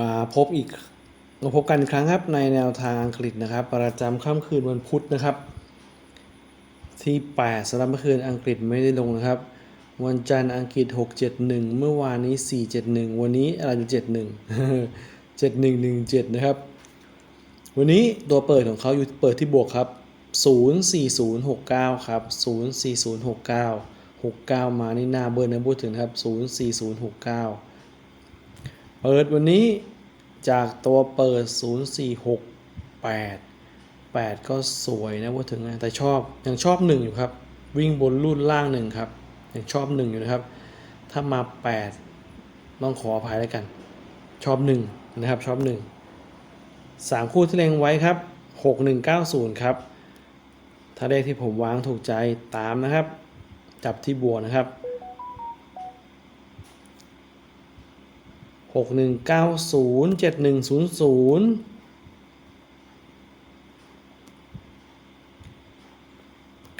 มาพบอีกมาพบกันอีกครั้งครับในแนวทางอังกฤษนะครับ ประจำค่ำคืนวันพุธนะครับ ที่ 8สำหรับเมื่อคืนอังกฤษไม่ได้ลงนะครับ วันจันทร์อังกฤษ 671 เมื่อวานนี้ 471 วันนี้อะไรจะ71 7117 นะครับ วันนี้ตัวเปิดของเขาอยู่เปิดที่บวกครับ 04069 ครับ 04069 69 มานี่หน้าเบิร์นะพูดถึงครับ 04069 เปิดวันนี้จากตัวเปิด 0468 8 ก็สวยนะพูดถึงนะแต่ชอบยังชอบ 1 อยู่ครับ วิ่งบนรุ่นล่าง 1 ครับ ยังชอบ 1 อยู่นะครับ ถ้ามา 8 ต้องขออภัยแล้วกัน ชอบ 1 นะครับ ชอบ1สามคู่ที่เล็งไว้ครับ 6190 ครับ ถ้าเลขที่ผมวางถูกใจตามนะครับ จับที่บัวนะครับ 6190 7100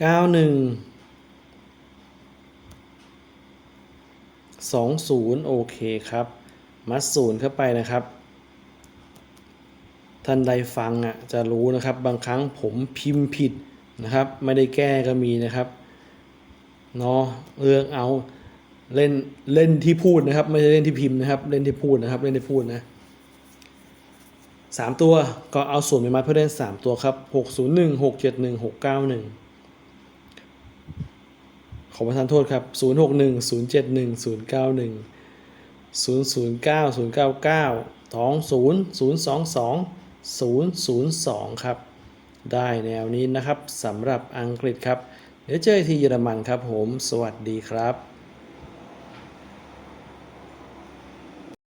91 20 โอเคครับ มัดศูนย์เข้าไปนะครับ ท่านใดฟังอะจะรู้นะครับ บางครั้งผมพิมพ์ผิดนะครับ ไม่ได้แก้ก็มีนะครับเนาะเรื่องเอา เล่นเล่นที่พูดนะครับ ไม่ใช่เล่นที่พิมพ์นะครับ เล่นที่พูดนะครับ เล่นที่พูดนะสามตัวก็เอาส่วนไปมาเพื่อเล่นสามตัวครับหกศูนย์หนึ่งหกเจ็ดหนึ่งหกเก้าหนึ่งขอประทานโทษครับศูนย์หกหนึ่งศูนย์เจ็ดหนึ่งศูนย์เก้าหนึ่ง0 0 9 0 9 9 2 0 0 2 2 0 0 2ครับ ได้แนวนี้นะครับสำหรับอังกฤษครับ เดี๋ยวเจอที่เยอรมันครับผม สวัสดีครับ